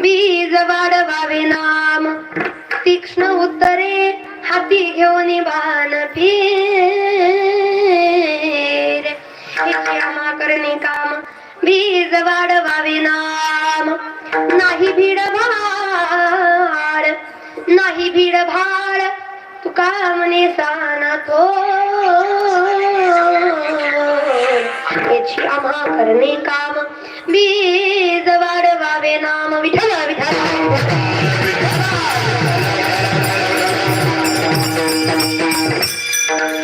बीज वाढवावे नाम. तीक्ष्ण उत्तरे हाती घेऊन बाण फिर. क्षमा करणे काम बीज वाढवावे नाम. नाही भीड भाड नाही भीड भाड तुका म्हणे साना तो याची आम्हा करणे काम। बीज वाढवावे नाम विठ्ठल विठ्ठल।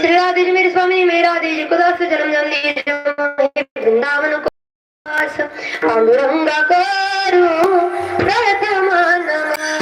श्री राधे मेरे स्वामी मेरा देश कुदास जन्म जन्म वृंदावन को वास पांडुरंगा करू प्रथम शासनदंपन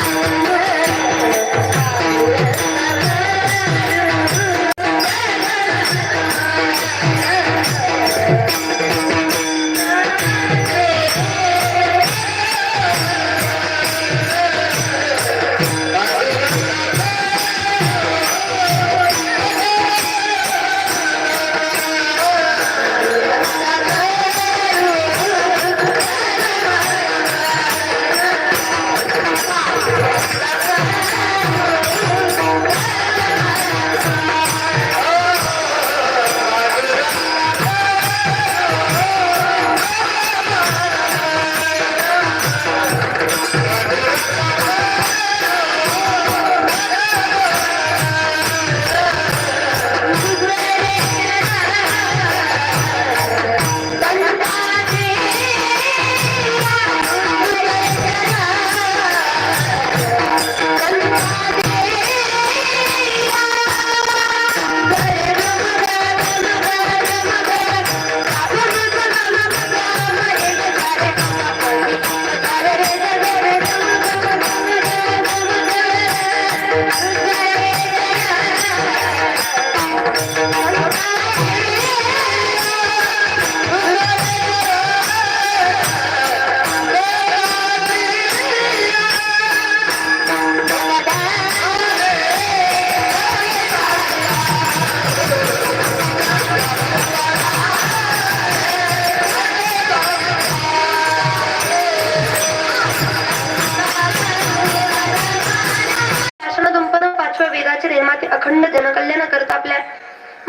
पाचव्या निर्माते अखंड जनकल्याण करता आपल्या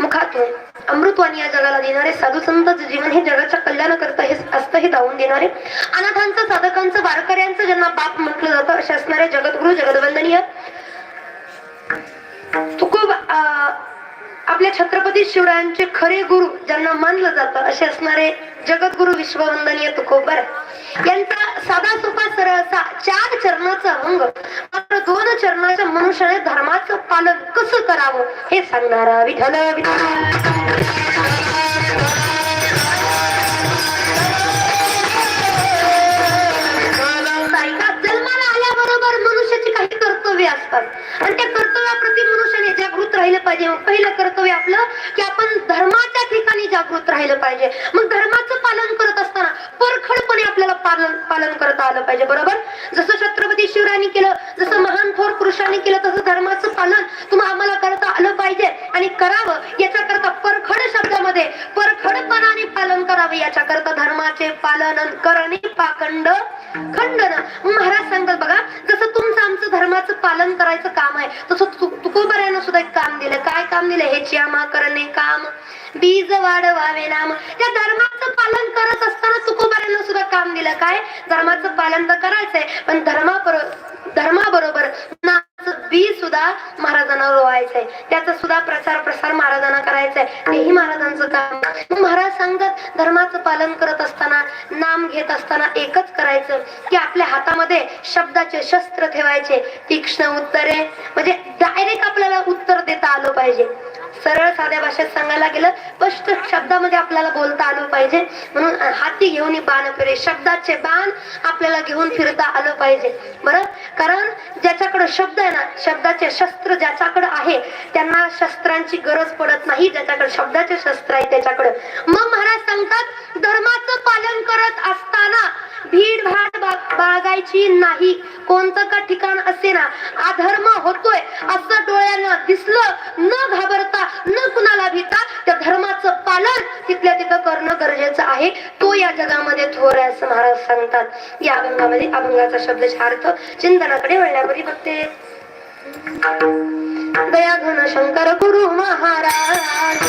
मुखातून अमृतवाणी या जगाला देणारे साधू संतच जीवन हे जगाच्या कल्याण करता हे असतं हे दावून देणारे. अनाथांचं साधकांचं वारकऱ्यांचं ज्यांना बाप म्हटलं जातं असे असणारे जगद्गुरु जगदवंदनीय आपल्या छत्रपती शिवरायांचे खरे गुरु ज्यांना मानलं जातं असे असणारे जगद्गुरु विश्ववंदनीय तुकोबर यांचा साधा सोपा सरळ असा चार चरणाचा अंग मात्र दोन चरणाच्या मनुष्याने धर्माचं पालन कसं करावं हे सांगणारा विठ्ठल विठ्ठल. आपल्याला पालन पालन करता आलं पाहिजे बरोबर? जसं छत्रपती शिवरायांनी केलं जसं महान थोर पुरुषांनी केलं तसं धर्माचं पालन तुम्हा आम्हाला करता आलं पाहिजे. आणि करावं याच्या करता परखड शब्दामध्ये परखडपणाने पालन करावे याच्या करता धर्माचे पालन करणे पाखंड खंडन. महाराज सांगतात बघा जसं तुमचं आमचं धर्माचं पालन करायचं काम आहे तसं तुकोबऱ्यानं सुद्धा एक काम दिलं. काय काम दिलं? हे च्यामा करणे काम. बीज वाढवावे नाम. त्या धर्माचं पालन करत असताना तुकोबाऱ्यांना सुद्धा काम दिलं. काय? धर्माचं पालन तर करायचंय पण धर्माबरोबर धर्माबरोबर बी सुद्धा महाराजांना रोवायचंय त्याचा सुद्धा प्रचार प्रसार महाराजांना करायचंय. तेही महाराजांचं काम. मग महाराज सांगत धर्माचं पालन करत असताना नाम घेत असताना एकच करायचं की आपल्या हातामध्ये शब्दाचे शस्त्र ठेवायचे. तीक्ष्ण उत्तरे म्हणजे डायरेक्ट आपल्याला उत्तर देता आलं पाहिजे. सरळ साध्या भाषेत सांगायला गेलं स्पष्ट शब्दामध्ये आपल्याला बोलता आलं पाहिजे. म्हणून हाती घेऊन बाण फिरे शब्दाचे बाण आपल्याला घेऊन फिरता आलं पाहिजे. बरं? कारण ज्याच्याकडे शब्द आहे ना शब्दाचे शस्त्र ज्याच्याकडे आहे त्यांना शस्त्रांची गरज पडत नाही ज्याच्याकडे शब्दाचे शस्त्र आहे त्याच्याकडे. मग महाराज सांगतात धर्माचं पालन करत असताना भीड भाड बाळगायची नाही. कोणतं का ठिकाण असे ना अधर्म होतोय असं डोळ्यांना दिसलं न घाबरता न कुणाला भीता त्या धर्माचं पालन तिथल्या तिथं करणं गरजेचं आहे. तो या जगामध्ये थोर आहे असं महाराज सांगतात. या अभंगामध्ये अभंगाचा शब्दचा अर्थ चिंतनाकडे वळण्यापूर्वी बघते. दया घन शंकर गुरु महाराज.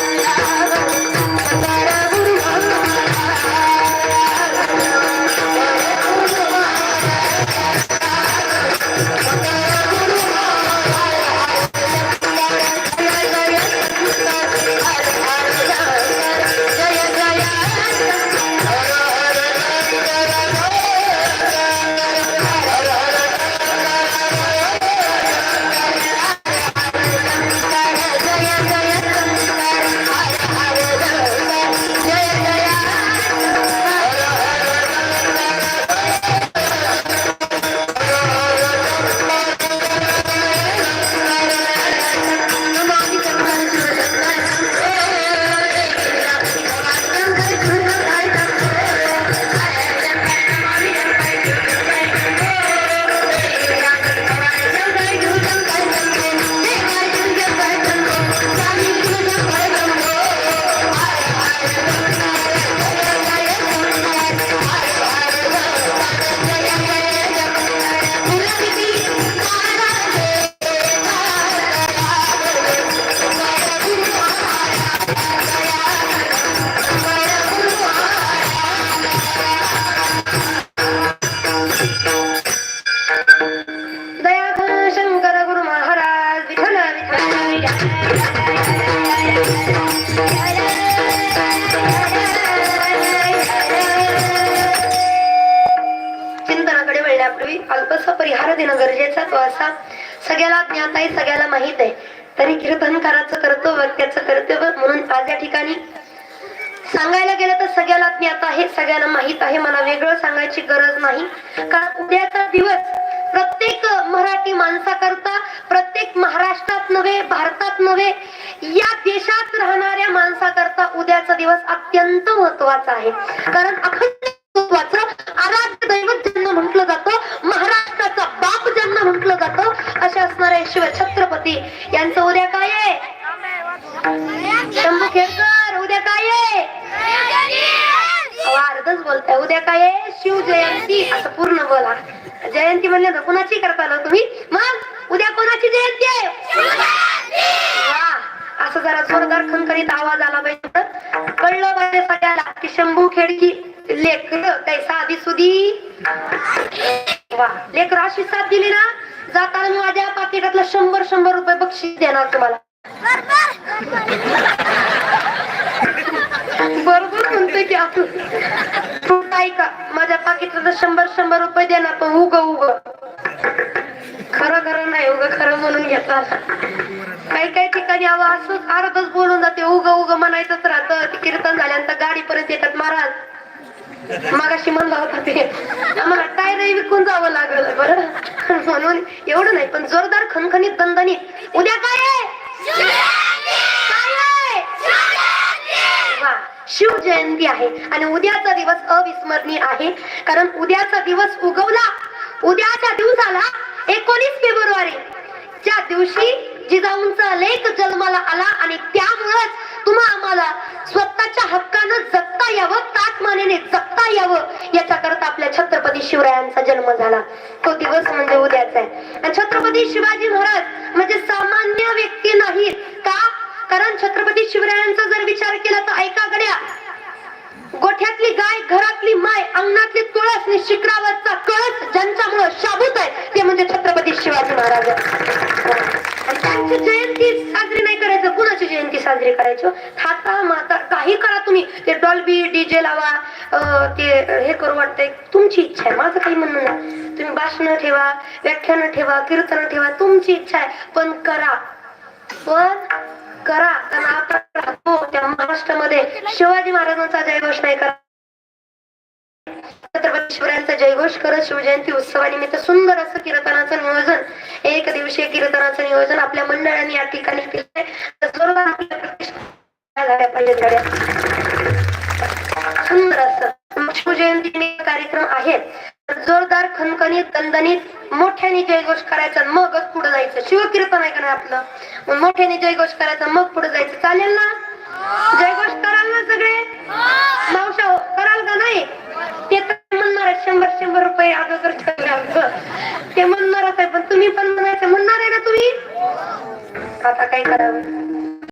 चिंतनाकडे वळण्यापूर्वी अल्पसा परिहार देणं गरजेचा तो असा सगळ्याला ज्ञात आहे सगळ्याला माहीत आहे. तरी कीर्तनकाराचं कर्तव्य त्याचं कर्तव्य म्हणून आज या ठिकाणी सांगायला गेलं तर सगळ्याला ज्ञात आहे सगळ्यांना माहीत आहे. मला वेगळं सांगायची गरज नाही. कारण उद्याचा दिवस प्रत्येक मराठी माणसाकरता प्रत्येक महाराष्ट्रात नव्हे भारतात नव्हे या देशात राहणाऱ्या माणसाकरता उद्याचा दिवस अत्यंत महत्त्वाचा आहे कारण अखंड आराध्य दैवत ज्यांना म्हटलं जातं महाराष्ट्राचा बाप ज्यांना म्हटलं जातं असे असणारे शिव छत्रपती यांचं उद्या काय आहे शंभू खेडकर उद्या काय आहे अर्धच बोलताय उद्या काय आहे शिव जयंती असं पूर्ण बोला जयंती म्हणले तर कुणाची करता आलो तुम्ही? मग उद्या कोणाची जयंती आहे? वा असं जरा जोरदार खणखणीत आवाज आला पाहिजे. तर कळलं पाहिजे सगळ्याला की शंभू खेडकी लेकर काय साधी सुधी. वा लेकर अशी साथ दिली ना जाताना मी माझ्या पाकिटातलं शंभर शंभर रुपये बक्षीस देणार तुम्हाला. बरोबर म्हणतोय की आपण. ऐका माझ्या पाकिटात शंभर शंभर रुपये दे ना पण उग उग. खरं खरं नाही उग खरं म्हणून घेतला काही काही ठिकाणी अहो असं अर्धच बोलून जाते उग उग म्हणायचंच राहतं. कीर्तन झाल्यानंतर गाडीपर्यंत येतात महाराज. मागाशी म्हणला होता ते. आम्हाला टायर विकून जावं लागलं बरं म्हणून एवढं नाही पण जोरदार खणखणीत दणदणीत. उद्या काय आहे वा शिव जयंती आहे. आणि उद्याचा दिवस अविस्मरणीय आहे. कारण उद्याचा दिवस उगवला. उद्याच्या दिवसाला एकोणीस फेब्रुवारी च्या दिवशी जिजाऊंचा लेख जन्माला आला. आणि त्यामुळेच तुम्हा आम्हाला स्वतःच्या हक्कानं जगता यावं ताटमानेने जगता यावं याच्याकरता आपल्या छत्रपती शिवरायांचा जन्म झाला. तो दिवस म्हणजे उद्याचा आहे. आणि छत्रपती शिवाजी महाराज म्हणजे सामान्य व्यक्ती नाहीत. भगवान छत्रपती शिवरायांचा जर विचार केला तर ऐका गड्या. गोठ्यातली गाय घरातली माय अंगणातली तुळस आणि शिखरावरचा कळस ज्यांच्यामुळं शाबूत आहे ते म्हणजे छत्रपती शिवाजी महाराज. त्यांची जयंती साजरी नाही करायचं. कुणाची जयंती साजरी करायचो हो? थाता माता काही करा तुम्ही. ते डॉल्बी डीजे लावा अं, ते हे करू वाटतंय. तुमची इच्छा आहे. माझं काही म्हणणं नाही. तुम्ही भाषण ठेवा व्याख्यान ठेवा कीर्तन ठेवा तुमची इच्छा आहे. पण करा. पण करा कारण आपण त्या महाराष्ट्रामध्ये शिवाजी महाराजांचा जयघोष नाही करा. छत्रपती शिवरायांचा जयघोष करत शिवजयंती उत्सवानिमित्त सुंदर असं कीर्तनाचं नियोजन एक दिवसीय कीर्तनाचं नियोजन आपल्या मंडळाने या ठिकाणी केलंय. तर जोरदार आपल्या प्रतिष्ठा झाल्या सुंदर असं. शिवजयंती कार्यक्रम आहेत. जोरदार खनखणीत दणदणीत मोठ्याने जयघोष करायचा मगच पुढे जायचं. शिवकीर्तन आहे का नाही आपलं? मग मोठ्याने जयघोष करायचा मग पुढे जायचं. चालेल ना? जयघोष कराल ना सगळे? मावशा कराल का नाही? ते तर म्हणणार आहे शंभर शंभर रुपये अगोदर ते म्हणणारच आहे पण तुम्ही पण म्हणायचं. म्हणणार आहे ना तुम्ही? आता काय करावं?